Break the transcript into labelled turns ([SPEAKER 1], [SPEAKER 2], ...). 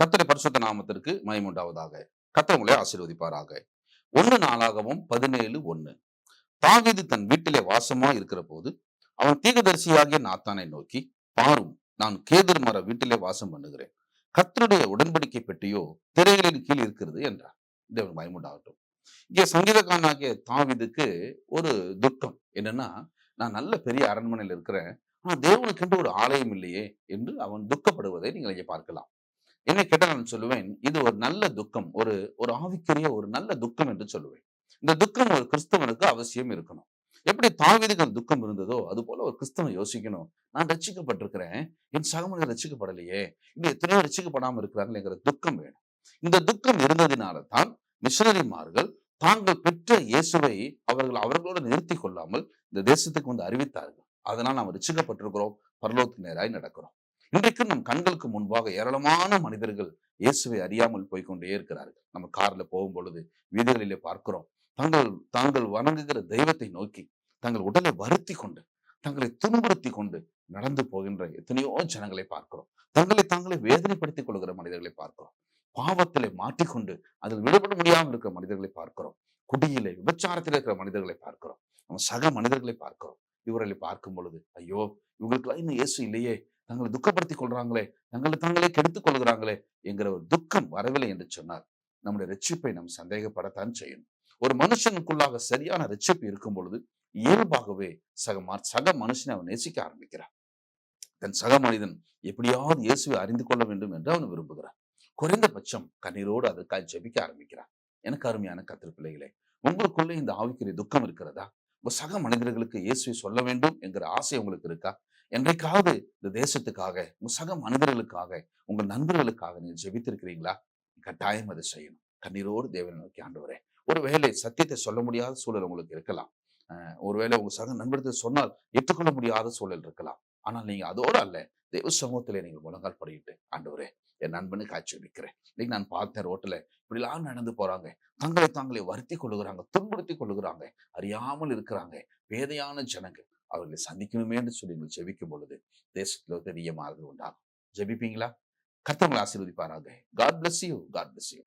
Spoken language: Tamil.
[SPEAKER 1] கத்தரை பரிசுத்த நாமத்திற்கு மயமுண்டாவதாக கத்தர் ஆசீர்வதிப்பாராக. ஒன்று நாளாகவும் பதினேழு ஒண்ணு தாவீது தன் வீட்டிலே வாசமா இருக்கிற போது அவன் தீகதரிசியாகிய நாத்தானை நோக்கி பாரும் நான் கேதர் மர வீட்டிலே வாசம் பண்ணுகிறேன். கத்தருடைய உடன்படிக்கை பெட்டியோ திரைகளின் கீழ் இருக்கிறது என்றார். தேவன் பயமுண்டாகட்டும் இங்கே சங்கீதக்காரனாகிய தாவிதுக்கு ஒரு துக்கம். என்னன்னா நான் நல்ல பெரிய அரண்மனையில் இருக்கிறேன் ஆனா தேவனுக்கென்று ஒரு ஆலயம் இல்லையே என்று அவன் துக்கப்படுவதை நீங்கள் இங்கே பார்க்கலாம். என்ன கேட்டால் நான் சொல்லுவேன் இது ஒரு நல்ல துக்கம். ஒரு ஒரு ஆவிக்குரிய ஒரு நல்ல துக்கம் என்று சொல்லுவேன். இந்த துக்கம் ஒரு கிறிஸ்தவனுக்கு அவசியம் இருக்கணும். எப்படி தாவீதுக்கு அந்த துக்கம் இருந்ததோ அது போல ஒரு கிறிஸ்தவன் யோசிக்கணும். நான் ரசிக்கப்பட்டிருக்கிறேன் என் சகமனிதர் ரசிக்கப்படலையே இன்னும் எத்தனையோ ரசிக்கப்படாமல் இருக்கிறாங்களேங்கிற துக்கம் வேணும். இந்த துக்கம் இருந்ததினால தான் மிஷனரிமார்கள் தாங்கள் பெற்ற இயேசுவை அவர்கள் அவர்களோடு நிறுத்தி கொள்ளாமல் இந்த தேசத்துக்கு வந்து அறிவித்தார்கள். அதனால் நாம் ரசிக்கப்பட்டிருக்கிறோம் பரலோகத்துக்கு நேராய் நடக்கிறோம். இன்றைக்கும் நம் கண்களுக்கு முன்பாக ஏராளமான மனிதர்கள் இயேசுவை அறியாமல் போய்க்கொண்டே இருக்கிறார்கள். நம்ம கார்ல போகும் பொழுது வீடுகளிலே பார்க்கிறோம். தாங்கள் தாங்கள் வணங்குகிற தெய்வத்தை நோக்கி தங்கள் உடலை வருத்தி கொண்டு தங்களை துன்புறுத்தி கொண்டு நடந்து போகின்ற எத்தனையோ ஜனங்களை பார்க்கிறோம். தங்களை தாங்களே வேதனைப்படுத்திக் கொள்கிற மனிதர்களை பார்க்கிறோம். பாவத்திலே மாட்டிக்கொண்டு அதில் விடுபட முடியாமல் இருக்கிற மனிதர்களை பார்க்கிறோம். குடியிலே விபச்சாரத்தில் இருக்கிற மனிதர்களை பார்க்கிறோம். நம்ம சக மனிதர்களை பார்க்கிறோம். இவர்களை பார்க்கும் பொழுது ஐயோ இவங்களுக்கு இன்னும் இயேசு இல்லையே. தங்களை துக்கப்படுத்திக் கொள்றாங்களே தங்களை தாங்களே கெடுத்துக் கொள்கிறாங்களே என்கிற ஒரு துக்கம் வரவில்லை என்று சொன்னார் நம்முடைய ரட்சிப்பை நாம் சந்தேகப்படத்தான் செய்யணும். ஒரு மனுஷனுக்குள்ளாக சரியான ரட்சிப்பு இருக்கும் பொழுது இயல்பாகவே சக சக மனுஷனை அவன் நேசிக்க ஆரம்பிக்கிறான். தன் சக மனிதன் எப்படியாவது இயேசுவை அறிந்து கொள்ள வேண்டும் என்று அவன் விரும்புகிறான். குறைந்தபட்சம் கண்ணீரோடு அதற்காக ஜெபிக்க ஆரம்பிக்கிறான். எனக்கு அருமையான கத்திர பிள்ளைகளே உங்களுக்குள்ளே இந்த ஆவிக்குரிய துக்கம் இருக்கிறதா? உங்க சக மனிதர்களுக்கு இயேசுவை சொல்ல வேண்டும் என்கிற ஆசை உங்களுக்கு இருக்கா? என்றைக்காவது இந்த தேசத்துக்காக உங்க சக மனிதர்களுக்காக உங்க நண்பர்களுக்காக நீங்க ஜெபித்திருக்கிறீங்களா? கட்டாயம் அதை செய்யணும். கண்ணீரோடு தேவனை நோக்கி ஆண்டவரே ஒருவேளை சத்தியத்தை சொல்ல முடியாத சூழல் உங்களுக்கு இருக்கலாம். ஒருவேளை உங்க சக நண்பர்கள் சொன்னால் ஏற்றுக்கொள்ள முடியாத சூழல் இருக்கலாம். ஆனால் நீங்க அதோடு அல்ல தேவ சமூகத்திலே நீங்க முழங்கால் படிக்கிட்டு ஆண்டவரே என் நண்பனுக்கு காட்சி வைக்கிறேன் இன்னைக்கு நான் பார்த்தேன் ரோட்டில் இப்படிலாம் நடந்து போறாங்க. தங்களை தாங்களே வருத்தி கொள்ளுகிறாங்க துன்புறுத்தி கொள்ளுகிறாங்க. அறியாமல் இருக்கிறாங்க. வேதையான ஜனங்கள். அவர்களை சந்திக்கணுமே என்று சொல்லி நீங்கள் ஜெபிக்கும் பொழுது தேசத்தில் பெரிய மாறுதல் உண்டாகும். ஜெபிப்பீங்களா? கர்த்தவங்களை ஆசீர்வதிப்பாராக. God bless you God bless you